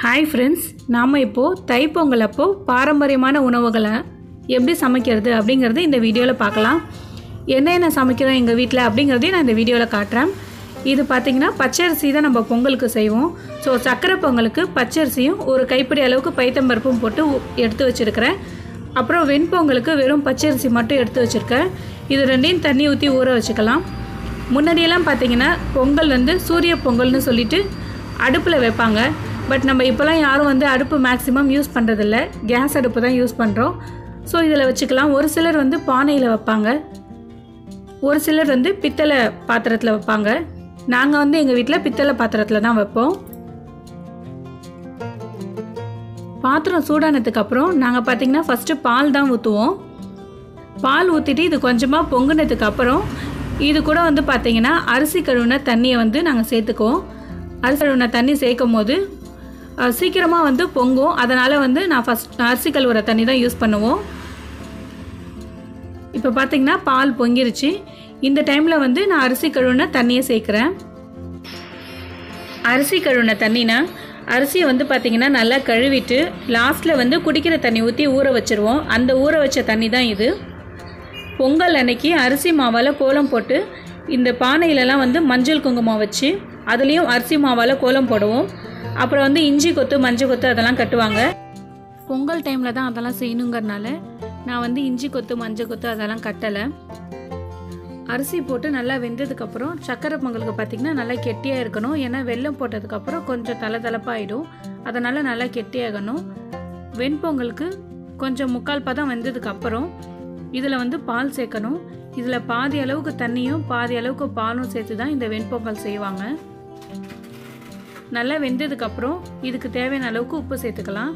Hi friends நாம் இப்போது தைப்பொங்கல் அப்போ பாரம்பரியமான உணவுகளை எப்படி சமைக்கிறது அப்படிங்கிறது இந்த வீடியோவில் பார்க்கலாம். என்னென்ன சமைக்கிறோம் எங்கள் வீட்டில் அப்படிங்கிறதையும் நான் இந்த வீடியோவில் காட்டுறேன். இது பார்த்திங்கன்னா பச்சரிசி தான் நம்ம பொங்கலுக்கு செய்வோம். ஸோ சக்கரை பொங்கலுக்கு பச்சரிசியும் ஒரு கைப்பிடி அளவுக்கு பைத்தம்பருப்பும் போட்டு உ- எடுத்து வச்சுருக்கிறேன். அப்புறம் வெண்பொங்கலுக்கு வெறும் பச்சரிசி மட்டும் எடுத்து வச்சுருக்கேன். இது ரெண்டையும் தண்ணி ஊற்றி ஊற வச்சுக்கலாம். முன்னாடியெல்லாம் பார்த்தீங்கன்னா பொங்கல் வந்து சூரிய பொங்கல்னு சொல்லிட்டு அடுப்பில் வைப்பாங்க. பட் நம்ம இப்போலாம் யாரும் வந்து அடுப்பு மேக்ஸிமம் யூஸ் பண்ணுறதில்ல கேஸ் அடுப்பு தான் யூஸ் பண்ணுறோம் ஸோ இதில் வச்சுக்கலாம். ஒரு சிலர் வந்து பானையில் வைப்பாங்க. ஒரு சிலர் வந்து பித்தளை பாத்திரத்தில் வைப்பாங்க. நாங்கள் வந்து எங்கள் வீட்டில் பித்தளை பாத்திரத்தில் தான் வைப்போம். பாத்திரம் சூடானதுக்கு அப்புறம் நாங்கள் பார்த்தீங்கன்னா ஃபஸ்ட்டு பால் தான் ஊற்றுவோம் பால் ஊற்றிட்டு இது கொஞ்சமாக பொங்குனதுக்கு அப்புறம் இது கூட வந்து பார்த்தீங்கன்னா அரிசி கழுவுன தண்ணியை வந்து நாங்கள் சேர்த்துக்குவோம். அரிசி கழுவுன தண்ணி சேர்க்கும் போது சீக்கிரமாக வந்து பொங்கும். அதனால் வந்து நான் ஃபஸ்ட் அரிசி கழுவுற தண்ணி தான் யூஸ் பண்ணுவோம். இப்போ பார்த்திங்கன்னா பால் பொங்கிருச்சு. இந்த டைமில் வந்து நான் அரிசி கழுவுன தண்ணியை சேர்க்குறேன். அரிசி கழுவுன தண்ணினா அரிசியை வந்து பார்த்திங்கன்னா நல்லா கழுவிட்டு லாஸ்ட்டில் வந்து குடிக்கிற தண்ணி ஊற்றி ஊற வச்சுருவோம். அந்த ஊற வச்ச தண்ணி தான் இது. பொங்கல் அன்னைக்கு அரிசி மாவால் கோலம் போட்டு இந்த பானையிலலாம் வந்து மஞ்சள் குங்குமம் வச்சு அதுலேயும் அரிசி மாவால் கோலம் போடுவோம். அப்புறம் வந்து இஞ்சி கொத்து மஞ்சள் கொத்து அதெல்லாம் கட்டுவாங்க. பொங்கல் டைமில் தான் அதெல்லாம் செய்யணுங்கிறனால நான் வந்து இஞ்சி கொத்து மஞ்சள் கொத்து அதெல்லாம் கட்டலை. அரிசி போட்டு நல்லா வெந்ததுக்கப்புறம் சக்கரை பொங்கலுக்கு பார்த்திங்கன்னா நல்லா கெட்டியாக இருக்கணும். ஏன்னா வெல்லம் போட்டதுக்கப்புறம் கொஞ்சம் தலை தலைப்பாகிடும் அதனால் நல்லா கெட்டியாகணும் வெண்பொங்கலுக்கு கொஞ்சம் முக்கால் பதம் வெந்ததுக்கப்புறம் இதில் வந்து பால் சேர்க்கணும். இதில் பாதி அளவுக்கு தண்ணியும் பாதி அளவுக்கு பாலும் சேர்த்து தான் இந்த வெண்பொங்கல் செய்வாங்க. நல்லா வெந்ததுக்கப்புறம் இதுக்கு தேவையான அளவுக்கு உப்பு சேர்த்துக்கலாம்.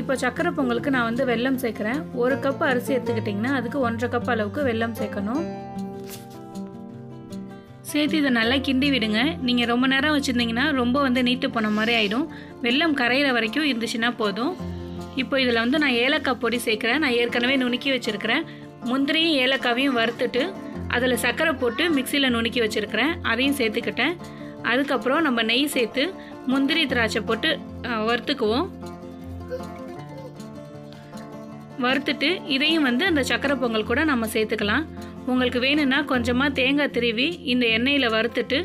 இப்போ சக்கரை பொங்கலுக்கு நான் வந்து வெல்லம் சேர்க்குறேன். ஒரு கப் அரிசி எடுத்துக்கிட்டிங்கன்னா அதுக்கு ஒன்றரை கப் அளவுக்கு வெல்லம் சேர்க்கணும். சேர்த்து இதை நல்லா கிண்டி விடுங்க. நீங்கள் ரொம்ப நேரம் வச்சுருந்தீங்கன்னா ரொம்ப வந்து நீட்டு போன மாதிரி ஆகிடும் வெல்லம் கரையிற வரைக்கும் இருந்துச்சுன்னா போதும். இப்போ இதில் வந்து நான் ஏலக்காய் பொடி சேர்க்குறேன். நான் ஏற்கனவே நுணுக்கி வச்சுருக்கிறேன். முந்திரியும் ஏலக்காவையும் வறுத்துட்டு அதில் சர்க்கரை போட்டு மிக்சியில் நுணுக்கி வச்சுருக்கிறேன். அதையும் சேர்த்துக்கிட்டேன். அதுக்கப்புறம் நம்ம நெய் சேர்த்து முந்திரி திராட்சை போட்டு வறுத்துக்குவோம். வறுத்துட்டு இதையும் வந்து அந்த சக்கரை பொங்கல் கூட நம்ம சேர்த்துக்கலாம். உங்களுக்கு வேணும்னா கொஞ்சமாக தேங்காய் திருவி இந்த எண்ணெயில் வறுத்துட்டு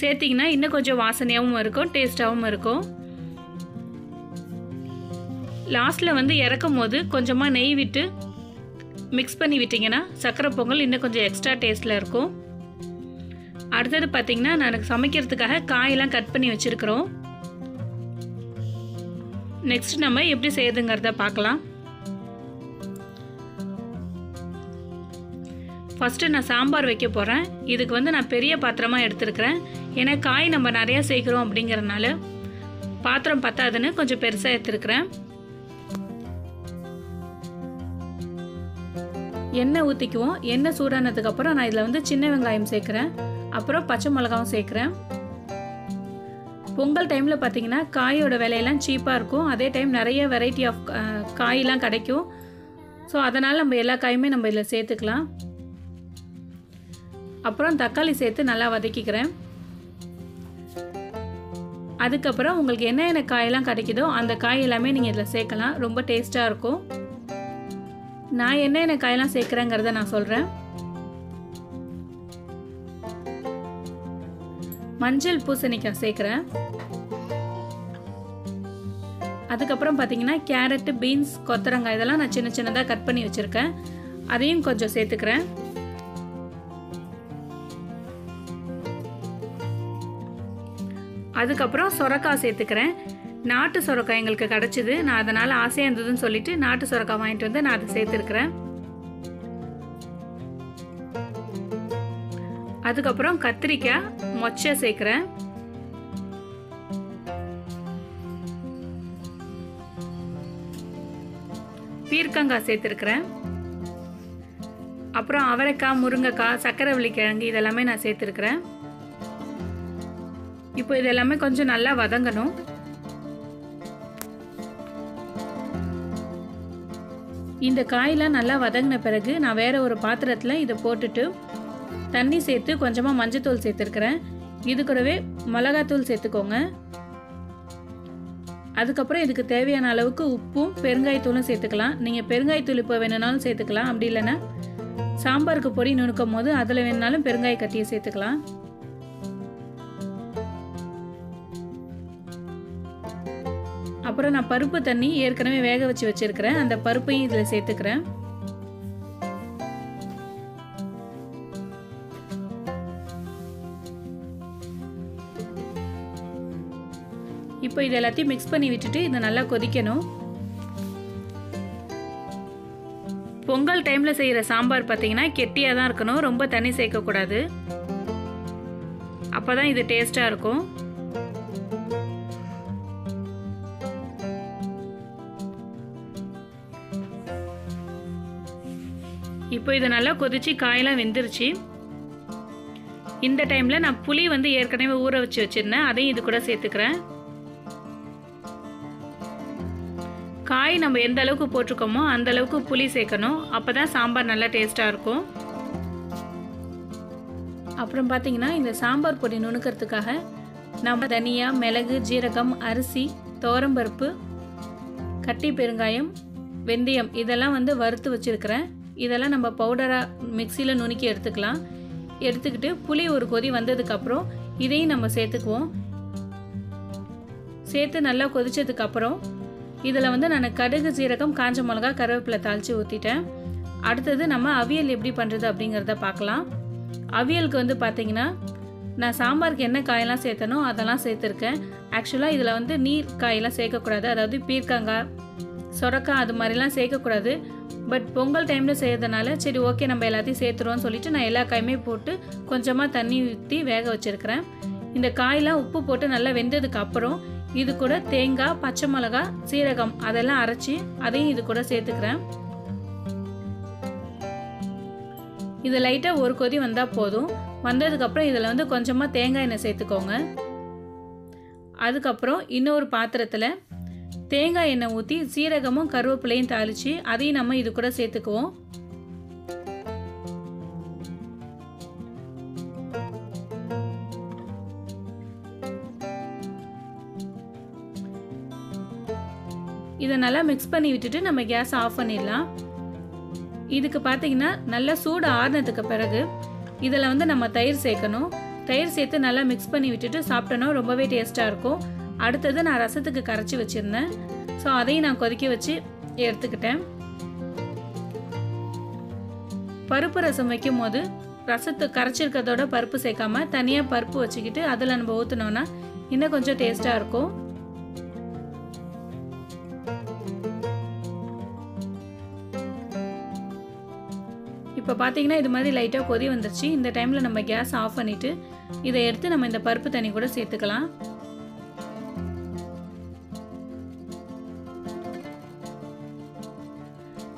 சேர்த்திங்கன்னா இன்னும் கொஞ்சம் வாசனையாகவும் இருக்கும் டேஸ்ட்டாகவும் இருக்கும். லாஸ்ட்டில் வந்து இறக்கும் போது கொஞ்சமாக நெய் விட்டு மிக்ஸ் பண்ணி விட்டிங்கன்னா சக்கரை பொங்கல் இன்னும் கொஞ்சம் எக்ஸ்ட்ரா டேஸ்ட்டில் இருக்கும். அடுத்தது பார்த்தீங்கன்னா நான் சமைக்கிறதுக்காக காயெல்லாம் கட் பண்ணி வச்சுருக்குறோம். நெக்ஸ்ட் நம்ம எப்படி செய்யுதுங்கிறத பார்க்கலாம். ஃபஸ்ட்டு நான் சாம்பார் வைக்க போகிறேன் இதுக்கு வந்து நான் பெரிய பாத்திரமாக எடுத்துருக்கிறேன். ஏன்னா காய் நம்ம நிறையா சேர்க்குறோம் அப்படிங்கிறனால பாத்திரம் பத்தாதுன்னு கொஞ்சம் பெருசாக எடுத்துருக்கிறேன். எண்ணெய் ஊற்றிக்குவோம் எண்ணெய் சூடானதுக்கப்புறம் நான் இதில் வந்து சின்ன வெங்காயம் சேர்க்குறேன். அப்புறம் பச்சை மிளகாவும் சேர்க்குறேன். பொங்கல் டைமில் பார்த்தீங்கன்னா காயோட விலையெல்லாம் சீப்பாக இருக்கும். அதே டைம் நிறைய வெரைட்டி ஆஃப் காயெல்லாம் கிடைக்கும். ஸோ அதனால் நம்ம எல்லா காயுமே நம்ம இதில் சேர்த்துக்கலாம். அப்புறம் தக்காளி சேர்த்து நல்லா வதக்கிக்கிறேன். அதுக்கப்புறம் உங்களுக்கு என்னென்ன காயெல்லாம் கிடைக்குதோ அந்த காய் எல்லாமே நீங்கள் இதில் சேர்க்கலாம். ரொம்ப டேஸ்ட்டாக இருக்கும். நான் என்னென்ன காயெல்லாம் சேர்க்குறேங்கிறத நான் சொல்கிறேன் மஞ்சள் பூசணிக்காய் சேர்க்குறேன். அதுக்கப்புறம் பார்த்தீங்கன்னா கேரட்டு பீன்ஸ் கொத்தரங்காய் இதெல்லாம் நான் சின்ன சின்னதாக கட் பண்ணி வச்சுருக்கேன். அதையும் கொஞ்சம் சேர்த்துக்கிறேன். அதுக்கப்புறம் சொரக்காய் சேர்த்துக்கிறேன். நாட்டு சொரக்காய் எங்களுக்கு கிடச்சிது. நான் அதனால் ஆசையாக இருந்ததுன்னு சொல்லிட்டு நாட்டு சொரக்காய் வாங்கிட்டு வந்து நான் அதை சேர்த்துருக்குறேன். அதுக்கப்புறம் கத்திரிக்காய் மொச்சை சேர்க்குறேன். பீர்க்கங்காய் சேர்த்துருக்குறேன். அப்புறம் அவரைக்காய் முருங்கைக்காய் சக்கரவள்ளி கிழங்கு இதெல்லாமே நான் சேர்த்துருக்குறேன். இப்போ இதெல்லாமே கொஞ்சம் நல்லா வதங்கணும். இந்த காயெலாம் நல்லா வதங்கின பிறகு நான் வேறு ஒரு பாத்திரத்தில் இதை போட்டுட்டு தண்ணி சேர்த்து கொஞ்சமாக மஞ்சத்தூள் சேர்த்துருக்குறேன். இது கூடவே மிளகாத்தூள் சேர்த்துக்கோங்க. அதுக்கப்புறம் இதுக்கு தேவையான அளவுக்கு உப்பும் பெருங்காயத்தூளும் சேர்த்துக்கலாம். நீங்கள் பெருங்காயத்தூள் இப்போ வேணும்னாலும் சேர்த்துக்கலாம். அப்படி இல்லைன்னா சாம்பாருக்கு பொடி நுணுக்கும் போது அதில் வேணுனாலும் பெருங்காய கட்டியை சேர்த்துக்கலாம். அப்புறம் நான் பருப்பு தண்ணி ஏற்கனவே வேக வச்சு வச்சுருக்கிறேன். அந்த பருப்பையும் இதில் சேர்த்துக்கிறேன். இப்போ இது எல்லாத்தையும் மிக்ஸ் பண்ணி விட்டுட்டு இதை நல்லா கொதிக்கணும். பொங்கல் டைமில் செய்கிற சாம்பார் பார்த்தீங்கன்னா கெட்டியாக தான் இருக்கணும் ரொம்ப தண்ணி சேர்க்கக்கூடாது. அப்போ தான் இது டேஸ்ட்டாக இருக்கும். இப்போ இது நல்லா கொதிச்சு காயெல்லாம் வெந்துருச்சு. இந்த டைமில் நான் புளி வந்து ஏற்கனவே ஊற வச்சு வச்சுருந்தேன் அதையும் இது கூட சேர்த்துக்கிறேன். காய் நம்ம எந்த அளவுக்கு போட்டிருக்கோமோ அந்த அளவுக்கு புளி சேர்க்கணும். அப்போ தான் சாம்பார் நல்லா டேஸ்ட்டாக இருக்கும். அப்புறம் பார்த்தீங்கன்னா இந்த சாம்பார் பொடி நுணுக்கிறதுக்காக நம்ம தனியா மிளகு ஜீரகம் அரிசி தோரம்பருப்பு கட்டி பெருங்காயம் வெந்தயம் இதெல்லாம் வந்து வறுத்து வச்சுருக்கிறேன். இதெல்லாம் நம்ம பவுடராக மிக்சியில் நுணுக்கி எடுத்துக்கலாம். எடுத்துக்கிட்டு புளி ஒரு கொதி வந்ததுக்கப்புறம் இதையும் நம்ம சேர்த்துக்குவோம். சேர்த்து நல்லா கொதிச்சதுக்கப்புறம் இதில் வந்து நான் கடுகு சீரகம் காஞ்ச மிளகா கருவேப்பிலை தாளித்து ஊற்றிட்டேன் அடுத்தது நம்ம அவியல் எப்படி பண்ணுறது அப்படிங்கிறத பார்க்கலாம். அவியலுக்கு வந்து பார்த்தீங்கன்னா நான் சாம்பாருக்கு என்ன காயெல்லாம் சேர்த்தனோ அதெல்லாம் சேர்த்துருக்கேன். ஆக்சுவலாக இதில் வந்து நீர் காயெல்லாம் சேர்க்கக்கூடாது. அதாவது பீர்க்கங்காய் சொரக்காய் அது மாதிரிலாம் சேர்க்கக்கூடாது. பட் பொங்கல் டைமில் செய்கிறதுனால சரி ஓகே நம்ம எல்லாத்தையும் சேர்த்துருவோம்னு சொல்லிட்டு நான் எல்லா காயுமே போட்டு கொஞ்சமாக தண்ணி ஊற்றி வேக வச்சுருக்கிறேன். இந்த காயெலாம் உப்பு போட்டு நல்லா வெந்ததுக்கு அப்புறம் இது கூட தேங்காய் பச்சை மிளகா சீரகம் அதெல்லாம் அரைச்சி அதையும் இது கூட சேர்த்துக்கிறேன். இது லைட்டாக ஒரு கொதி வந்தால் போதும். வந்ததுக்கப்புறம் இதில் வந்து கொஞ்சமாக தேங்காய் எண்ணெய் சேர்த்துக்கோங்க. அதுக்கப்புறம் இன்னொரு பாத்திரத்தில் தேங்காய் எண்ணெய் ஊற்றி சீரகமும் கருவேப்பிலையும் தாளித்து அதையும் நம்ம இது கூட சேர்த்துக்குவோம். இதை நல்லா மிக்ஸ் பண்ணி விட்டுட்டு நம்ம கேஸ் ஆஃப் பண்ணிடலாம். இதுக்கு பார்த்தீங்கன்னா நல்லா சூடு ஆறுனதுக்கு பிறகு இதில் வந்து நம்ம தயிர் சேர்க்கணும். தயிர் சேர்த்து நல்லா மிக்ஸ் பண்ணி விட்டுட்டு சாப்பிட்டோன்னா ரொம்பவே டேஸ்ட்டாக இருக்கும். அடுத்தது நான் ரசத்துக்கு கரைச்சி வச்சுருந்தேன். ஸோ அதையும் நான் கொதிக்க வச்சு எடுத்துக்கிட்டேன். பருப்பு ரசம் வைக்கும் போது ரசத்தை கரைச்சிருக்கிறதோட பருப்பு சேர்க்காம தனியாக பருப்பு வச்சுக்கிட்டு அதில் நம்ம ஊற்றினோன்னா இன்னும் கொஞ்சம் டேஸ்ட்டாக இருக்கும். இப்போ பார்த்தீங்கன்னா இது மாதிரி லைட்டாக கொதி வந்துருச்சு. இந்த டைமில் நம்ம கேஸ் ஆஃப் பண்ணிவிட்டு இதை எடுத்து நம்ம இந்த பருப்பு தண்ணி கூட சேர்த்துக்கலாம்.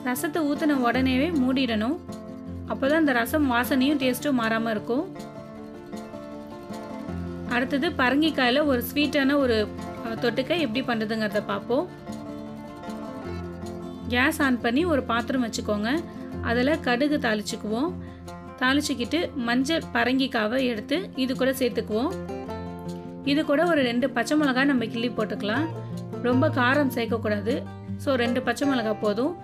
ரசத்தை ஊற்றின உடனேவே மூடிடணும். அப்போ தான் இந்த ரசம் வாசனையும் டேஸ்ட்டும் மாறாமல் இருக்கும். அடுத்தது பரங்கிக்காயில் ஒரு ஸ்வீட்டான ஒரு தொட்டுக்க எப்படி பண்ணுறதுங்கிறத பார்ப்போம். கேஸ் ஆன் பண்ணி ஒரு பாத்திரம் வச்சுக்கோங்க. அதில் கடுகு தாளிச்சுக்குவோம். தாளிச்சுக்கிட்டு மஞ்சள் பரங்கிக்காவை எடுத்து இது கூட சேர்த்துக்குவோம். இது கூட ஒரு ரெண்டு பச்சை மிளகாய் நம்ம கிள்ளி போட்டுக்கலாம். ரொம்ப காரம் சேர்க்கக்கூடாது. ஸோ ரெண்டு பச்சை மிளகாய் போதும்.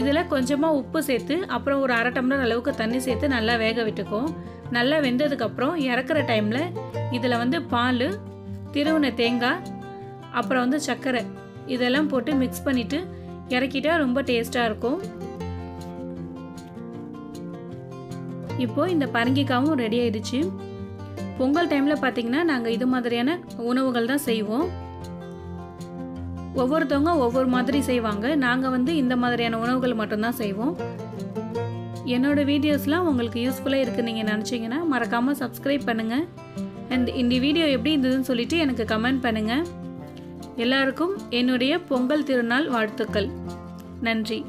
இதில் கொஞ்சமாக உப்பு சேர்த்து அப்புறம் ஒரு அரை டம்ளர் அளவுக்கு தண்ணி சேர்த்து நல்லா வேக விட்டுக்கும் நல்லா வெந்ததுக்கப்புறம் இறக்குற டைமில் இதில் வந்து பால் திருவுன தேங்காய் அப்புறம் வந்து சர்க்கரை இதெல்லாம் போட்டு மிக்ஸ் பண்ணிவிட்டு இறக்கிட்டா ரொம்ப டேஸ்ட்டாக இருக்கும். இப்போது இந்த பரங்கிக்காவும் ரெடி ஆயிடுச்சு. பொங்கல் டைமில் பார்த்தீங்கன்னா நாங்கள் இது மாதிரியான உணவுகள் தான் செய்வோம். ஒவ்வொருத்தவங்க ஒவ்வொரு மாதிரி செய்வாங்க. நாங்கள் வந்து இந்த மாதிரியான உணவுகள் மட்டும்தான் செய்வோம். என்னோடய வீடியோஸ்லாம் உங்களுக்கு யூஸ்ஃபுல்லாக இருக்குது நீங்கள் நினச்சிங்கன்னா மறக்காமல் சப்ஸ்கிரைப் பண்ணுங்கள் அண்ட் இந்த வீடியோ எப்படி இருந்ததுன்னு சொல்லிட்டு எனக்கு கமெண்ட் பண்ணுங்கள் எல்லாருக்கும் என்னுடைய பொங்கல் திருநாள் வாழ்த்துக்கள். நன்றி.